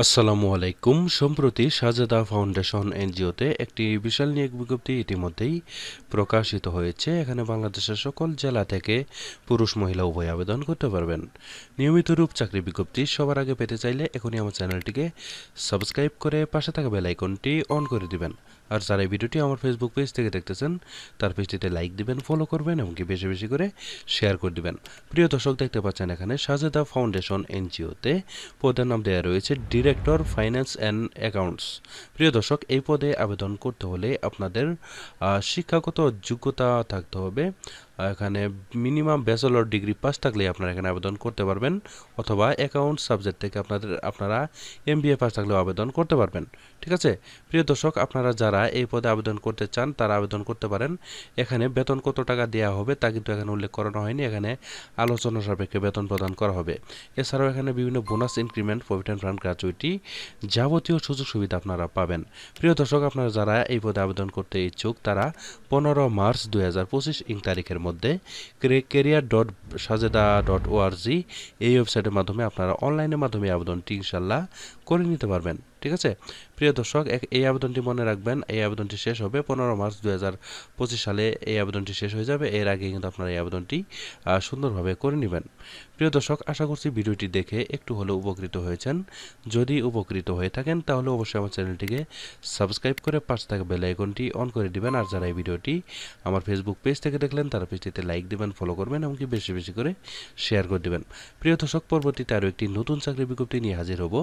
আসসালামু আলাইকুম। সম্প্রতি সাজেদা ফাউন্ডেশন এনজিওতে একটি বিশাল নিয়োগ বিজ্ঞপ্তি ইতিমধ্যেই প্রকাশিত হয়েছে। এখানে বাংলাদেশের সকল জেলা থেকে পুরুষ, মহিলা উভয় আবেদন করতে পারবেন। নিয়মিত রূপ চাকরি বিজ্ঞপ্তি সবার আগে পেতে চাইলে এখনই আমার চ্যানেলটিকে সাবস্ক্রাইব করে পাশে থাকা বেল আইকনটি অন করে দিবেন। আর যারা এই ভিডিওটি আমার ফেসবুক পেজ থেকে দেখতেছেন, তার পেজটিতে লাইক দিবেন ফলো করবেন এবং কি বেশি বেশি করে শেয়ার করে দিবেন। প্রিয় দর্শক, দেখতে পাচ্ছেন এখানে সাজেদা ফাউন্ডেশন এনজিওতে পদের নাম দেওয়া রয়েছে ডিরেক্টর, ফাইন্যান্স অ্যান্ড অ্যাকাউন্টস। প্রিয় দর্শক, এই পদে আবেদন করতে হলে আপনাদের শিক্ষাগত যোগ্যতা থাকতে হবে। এখানে মিনিমাম ব্যাচেলর ডিগ্রি পাস থাকলে আপনারা এখানে আবেদন করতে পারবেন, অথবা অ্যাকাউন্ট সাবজেক্ট থেকে আপনাদের, আপনারা এম বি এ পাস থাকলেও আবেদন করতে পারবেন, ঠিক আছে? প্রিয় দর্শক, আপনারা যারা এই পদে আবেদন করতে চান, তারা আবেদন করতে পারেন। এখানে বেতন কত টাকা দেওয়া হবে তা কিন্তু এখানে উল্লেখ করানো হয়নি, এখানে আলোচনা সাপেক্ষে বেতন প্রদান করা হবে। এছাড়াও এখানে বিভিন্ন bonus increment provident fund gratuity যাবতীয় সুযোগ সুবিধা আপনারা পাবেন। প্রিয় দর্শক, আপনারা যারা এই পদে আবেদন করতে ইচ্ছুক, তারা পনেরো মার্চ দুই হাজার পঁচিশ ইং তারিখের মধ্যে career dot Sajeda dot ORG এই ওয়েবসাইটের মাধ্যমে আপনারা অনলাইনের মাধ্যমে আবেদনটি ইনশাল্লাহ করে নিতে পারবেন। ঠিক আছে? প্রিয় দর্শক এই আবেদনটি মনে রাখবেন, এই আবেদনটি শেষ হবে পনেরো মার্চ দু হাজার পঁচিশ সালে। এই আবেদনটি শেষ হয়ে যাবে, এর আগে কিন্তু আপনারা এই আবেদনটি সুন্দরভাবে করে নেবেন। প্রিয় দর্শক, আশা করছি ভিডিওটি দেখে একটু হলেও উপকৃত হয়েছেন। যদি উপকৃত হয়ে থাকেন, তাহলে অবশ্যই আমার চ্যানেলটিকে সাবস্ক্রাইব করে পাশে থাকা বেল আইকনটি অন করে দিবেন। আর যারা এই ভিডিওটি আমার ফেসবুক পেজ থেকে দেখলেন, তারা পেজটিতে লাইক দিবেন ফলো করবেন, এমনকি বেশি বেশি করে শেয়ার করে দিবেন। প্রিয় দর্শক, পরবর্তীতে আরও একটি নতুন চাকরি বিজ্ঞপ্তি নিয়ে হাজির হব।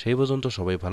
সেই পর্যন্ত সবাই